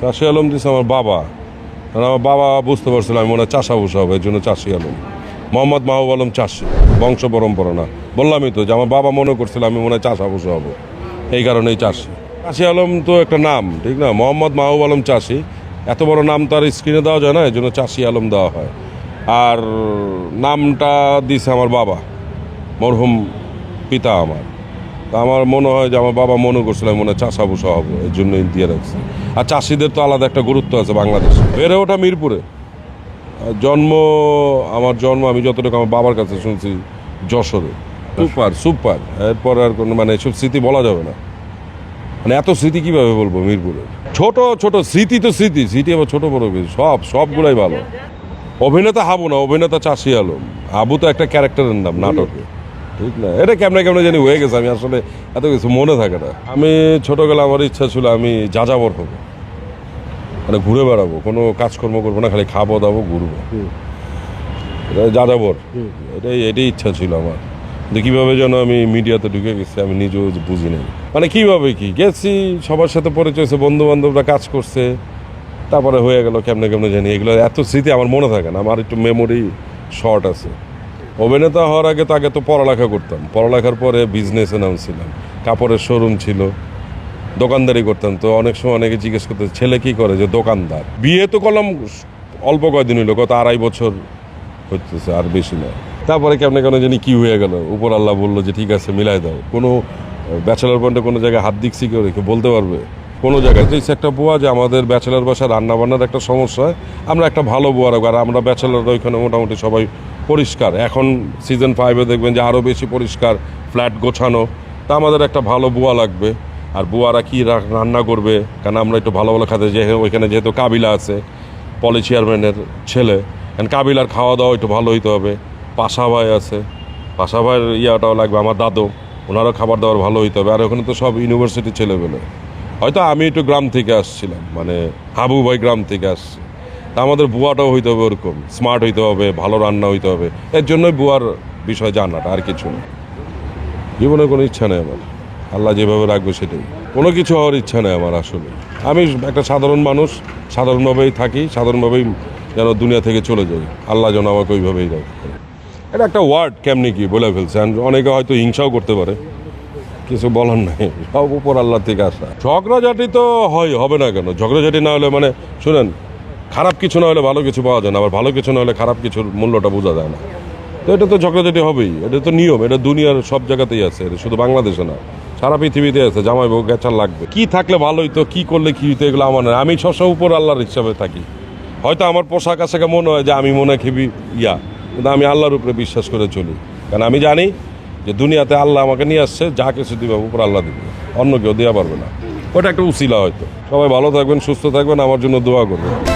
চাষি আলম দিছে আমার বাবা। কারণ আমার বাবা বুঝতে পারছিল আমি মনে হয় চাষা বসা হবে এর জন্য চাষি আলম। মোহাম্মদ মাহবুব আলম চাষি, বংশ পরম্পরা না। বললামই তো যে আমার বাবা মনে করছিল আমি মনে হয় চাষা বসা হব। এই কারণেই চাষি। চাষি আলম তো একটা নাম, ঠিক না? মোহাম্মদ মাহবুব আলম চাষি। এত বড় নাম তার স্ক্রিনে দেওয়া যায় না, এই জন্য চাষি আলম দেওয়া হয়। আর নামটা দিছে আমার বাবা, মরহুম পিতা আমার। তা আমার মনে হয় যে আমার বাবা মনে করছিল মনে হয় চাষা বসা হব এর জন্যই দিয়ে রাখছি আর চাষিদের তো আলাদা একটা গুরুত্ব আছে বাংলাদেশে। বেড়ে ওঠা মিরপুরে। জন্ম, আমার জন্ম আমি যতটুকু আমার বাবার কাছে শুনছি, যশোরে। Super super. এরপর আর কোনো মানে এসব স্মৃতি বলা যাবে না। মানে এত স্মৃতি কীভাবে বলব মিরপুরে? ছোট ছোট স্মৃতি তো স্মৃতি। স্মৃতি আবার ছোটো বড় কিছু সব, সবগুলাই ভালো। অভিনেতা হাবু না, অভিনেতা চাষি আলম। আবু তো একটা ক্যারেক্টারের নাম, নাটকে। ঠিক না। এটা কেমনে কেমনে জানি হয়ে গেছে আমি আসলে এত কিছু মনে থাকে না। আমি ছোটবেলা আমার ইচ্ছা ছিল আমি যাযাবর হব। মানে ঘুরে বেড়াবো কোনো কাজকর্ম করব না খালি খাব দাবো ঘুরবো। এটা যাযাবর। এটাই এটাই ইচ্ছা ছিল আমার। কিন্তু কীভাবে যেন আমি মিডিয়াতে ঢুকে গেছি আমি নিজেও বুঝি নাই। মানে কীভাবে কি? গেছি সবার সাথে পরিচয় হয়েছে বন্ধু বান্ধবরা কাজ করছে। তারপরে হয়ে গেল কেমনে কেমনে জানি। এগুলো এত স্মৃতি আমার মনে থাকে না আমার একটু মেমোরি শর্ট আছে। অভিনেতা হওয়ার আগে তো আগে তো পড়ালেখা করতাম। পড়ালেখার পরে বিজনেসে নামছিলাম। কাপড়ের শোরুম ছিল, দোকানদারি করতাম। তো অনেক সময় অনেকে জিজ্ঞেস করতে, ছেলে কি করে? যে দোকানদার। বিয়ে তো করলাম, অল্প কয়দিন হইল, কত আড়াই বছর হচ্ছে আর বেশি না। তারপরে কেমনে কেন জানি কি হয়ে গেল। উপর আল্লাহ বলল যে, ঠিক আছে, মিলাই দাও। কোনো ব্যাচেলার পয়েন্টে কোনো জায়গায় হাত দিচ্ছি কেউ রেখে বলতে পারবে? কোনো জায়গায়। এই একটা বোয়া যে আমাদের ব্যাচেলার বাসা রান্না বান্নার একটা সমস্যা আমরা একটা ভালো বুয়া রাখব, আর আমরা ব্যাচেলার ওইখানে মোটামুটি সবাই পরিষ্কার। এখন সিজন ফাইভে দেখবেন যে আরও বেশি পরিষ্কার ফ্ল্যাট গোছানো। তা আমাদের একটা ভালো বুয়া লাগবে। আর বুয়ারা কী রান্না করবে? কারণ আমরা একটু ভালো ভালো খাতে যে ওইখানে যেহেতু কাবিলা আছে, পলি চেয়ারম্যানের ছেলে। কারণ কাবিলার খাওয়া দাওয়া একটু ভালো হইতে হবে। পাশা ভাই আছে। পাশা ভাইয়ের ইয়াটাও লাগবে, আমার দাদু। ওনারও খাবার দাবার ভালো হইতে হবে। আর ওখানে তো সব ইউনিভার্সিটি ছেলেবেলে হয়তো আমি একটু গ্রাম থেকে আসছিলাম। মানে হাবু ভাই গ্রাম থেকে আসছি। তা আমাদের বুয়াটাও হইতে হবে ওরকম স্মার্ট হইতে হবে, ভালো রান্না হইতে হবে। এর জন্যই বুয়ার বিষয় জানাটা আর কিছু না। জীবনে কোনো ইচ্ছা নেই আমার। আল্লাহ যেভাবে রাখবে সেটাই। কোনো কিছু হওয়ার ইচ্ছা নেই আমার আসলে। আমি একটা সাধারণ মানুষ, সাধারণভাবেই থাকি, সাধারণভাবেই যেন দুনিয়া থেকে চলে যাই। আল্লাহ যেন আমাকে ওইভাবেই রাখে। এটা একটা ওয়ার্ড কেমনি কি বলে ফেলছে। অনেকে হয়তো হিংসাও করতে পারে। কিছু বলার নাই। সব উপর আল্লাহ থেকে আসা। ঝগড়াঝাটি তো হয়, হবে না কেন? ঝগড়াঝাটি না হলে মানে শুনেন খারাপ কিছু না হলে ভালো কিছু পাওয়া যায় না, আবার ভালো কিছু না হলে খারাপ কিছুর মূল্যটা বোঝা যায় না। তো এটা তো ঝগড়াঝাটি হবেই, এটা তো নিয়ম, এটা দুনিয়ার সব জায়গাতেই আছে, এটা শুধু বাংলাদেশে না, সারা পৃথিবীতে আছে, জামাই বউ গেছার লাগবে। কি থাকলে ভালো হইতো কি করলে কি হইতো, এগুলো আমার। আমি সবসময় উপর আল্লাহর হিসাবে থাকি। হয়তো আমার পোশাক আশাকে মনে হয় যে আমি মনে খেবি ইয়া, কিন্তু আমি আল্লাহর উপরে বিশ্বাস করে চলি। কারণ আমি জানি যে দুনিয়াতে আল্লাহ আমাকে নিয়ে আসছে, যা কিছু দিবে উপর আল্লাহ দিবে, অন্য কেউ দেওয়া পারবে না। ওটা একটা উসিলা হয়তো। সবাই ভালো থাকবেন, সুস্থ থাকবেন, আমার জন্য দোয়া করবেন।